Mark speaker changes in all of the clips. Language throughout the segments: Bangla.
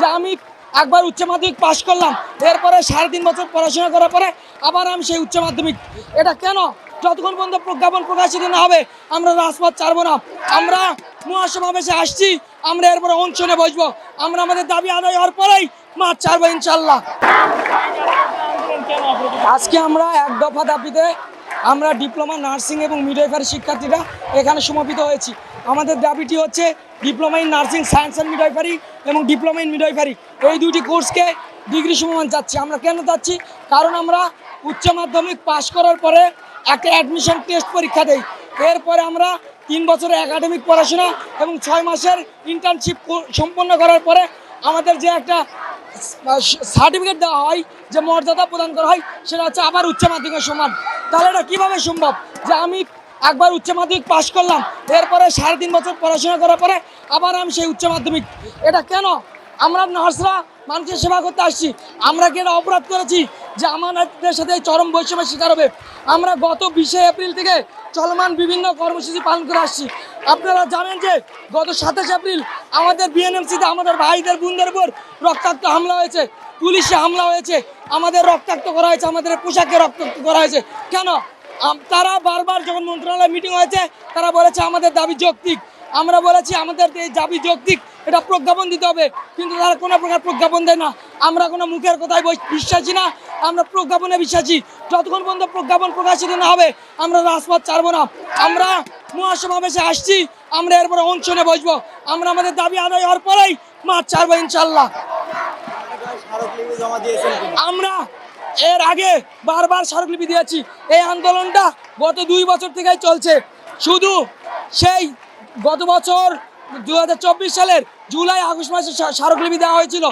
Speaker 1: যে আমি একবার উচ্চ মাধ্যমিক পাশ করলাম। এরপরে সাড়ে তিন বছর পড়াশোনা করার পরে আবার আমি সেই উচ্চ মাধ্যমিক। এটা কেন? যতক্ষণ পর্যন্ত প্রজ্ঞাপন প্রকাশিত না হবে, আমরা রাজপথ ছাড়বো না। আমরা মহাসমাবেশে আসছি, আমরা এরপরে অনশনে বসবো। আমরা আমাদের দাবি আদায় হওয়ার পরেই মাঠ ছাড়বো ইনশাল্লাহ আজকে আমরা এক দফা দাবিতে আমরা ডিপ্লোমা নার্সিং এবং মিডওয়াইফারি শিক্ষার্থীরা এখানে সমর্পিত হয়েছি। আমাদের দাবিটি হচ্ছে diploma in nursing science and midwifery এবং ডিপ্লোমা ইন মিডওয়াইফারি এই দুটি কোর্সকে ডিগ্রি সমমান যাচ্ছি আমরা কেন যাচ্ছি কারণ আমরা উচ্চ মাধ্যমিক পাশ করার পরে একটা অ্যাডমিশন টেস্ট পরীক্ষা দেই। এরপরে আমরা তিন বছরের একাডেমিক পড়াশোনা এবং ছয় মাসের ইন্টার্নশিপ সম্পন্ন করার পরে আমাদের যে একটা সার্টিফিকেট দেওয়া হয়, যে মর্যাদা প্রদান করা হয়, সেটা হচ্ছে আবার উচ্চ মাধ্যমিকের সমান। তাহলে এটা কীভাবে সম্ভব? যে আমি একবার উচ্চ মাধ্যমিক পাশ করলাম। এরপরে সাড়ে তিন বছর পড়াশোনা করার পরে আবার আমি সেই উচ্চ মাধ্যমিক। এটা কেন? আমরা নার্সরা মানুষের সেবা করতে আসছি। আমরা কি এটা অপরাধ করেছি যে আমাদের সাথে চরম বৈষম্যের শিকার হবে? আমরা গত বিশে এপ্রিল থেকে চলমান বিভিন্ন কর্মসূচি পালন করে আসছি। আপনারা জানেন যে গত সাতাশ এপ্রিল আমাদের বিএনএমসিতে আমাদের ভাইদের বোনদের উপর রক্তাক্ত হামলা হয়েছে। পুলিশে হামলা হয়েছে। আমাদের রক্তাক্ত করা হয়েছে। আমাদের পোশাককে রক্তাক্ত করা হয়েছে। কেন? তারা বারবার যখন মন্ত্রণালয় মিটিং হয়েছে তারা বলেছে আমাদের দাবি যৌক্তিক। আমরা বলেছি আমাদের এই দাবি যৌক্তিক এটা প্রজ্ঞাপন দিতে হবে। কিন্তু তারা কোনো প্রকার প্রজ্ঞাপন দেয় না। আমরা কোনো মুখের কথায় বস- বিশ্বাসী না। আমরা প্রজ্ঞাপনে বিশ্বাসী। যতক্ষণ পর্যন্ত প্রজ্ঞাপন প্রকাশিত না হবে আমরা রাজপথ ছাড়বো না। আমরা মহাসমাবেশে আসছি আমরা এরপরে অনশনে বসবো। আমরা আমাদের দাবি আদায় হওয়ার পরেই মাঠ ছাড়বো ইনশাল্লাহ? আমরা এর আগে বারবার স্মারকলিপি দিয়েছি। এই আন্দোলনটা গত দুই বছর থেকেই চলছে। শুধু সেই গত বছর দু হাজার চব্বিশ সালের জুলাই, আগস্ট মাসে স্মারকলিপি দেওয়া হয়েছিল।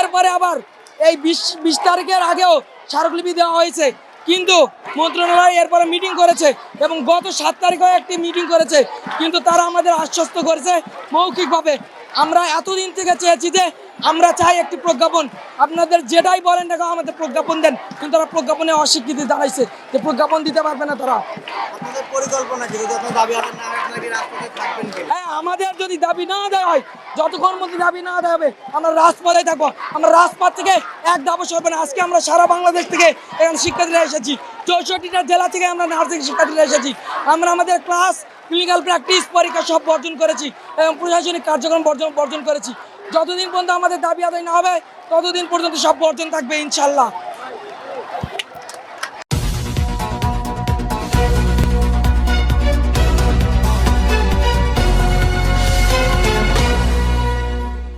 Speaker 1: এরপরে আবার এই বিশ বিশ তারিখের আগেও স্মারকলিপি দেওয়া হয়েছে। কিন্তু মন্ত্রণালয় এরপরে মিটিং করেছে এবং গত সাত তারিখেও একটি মিটিং করেছে। কিন্তু তারা আমাদের আশ্বস্ত করেছে মৌখিকভাবে আমরা এতদিন থেকে চেয়েছি যে আমরা চাই একটি প্রজ্ঞাপন। আপনাদের যেটাই বলেন দেখো আমাদের প্রজ্ঞাপন দেন, কিন্তু তারা প্রজ্ঞাপনে অস্বীকৃতি দাঁড়াইছে যে প্রজ্ঞাপন দিতে পারবে না তারা।
Speaker 2: আপনাদের পরিকল্পনা কি? যদি আপনার দাবি আপনারা রাজপথে থাকবেন?
Speaker 1: আমাদের যদি দাবি না দেওয়া হয়, যতক্ষণ মধ্যে দাবি না দেওয়া হবে, আমরা রাজপথে থাকব। আমরা রাজপথ থেকে এক দাবো সরবে না। আজকে আমরা সারা বাংলাদেশ থেকে এখানে শিক্ষার্থীরা এসেছি। চৌষট্টিটা জেলা থেকে আমরা নার্সিং শিক্ষার্থীরা এসেছি। আমরা আমাদের ক্লাস, ক্লিনিক্যাল প্র্যাকটিস পরীক্ষা সব বর্জন করেছি এবং প্রশাসনিক কার্যক্রম বর্জন বর্জন করেছি। যতদিন পর্যন্ত আমাদের দাবি আদায় না হবে, ততদিন পর্যন্ত সব বর্জন থাকবে, ইনশাল্লাহ।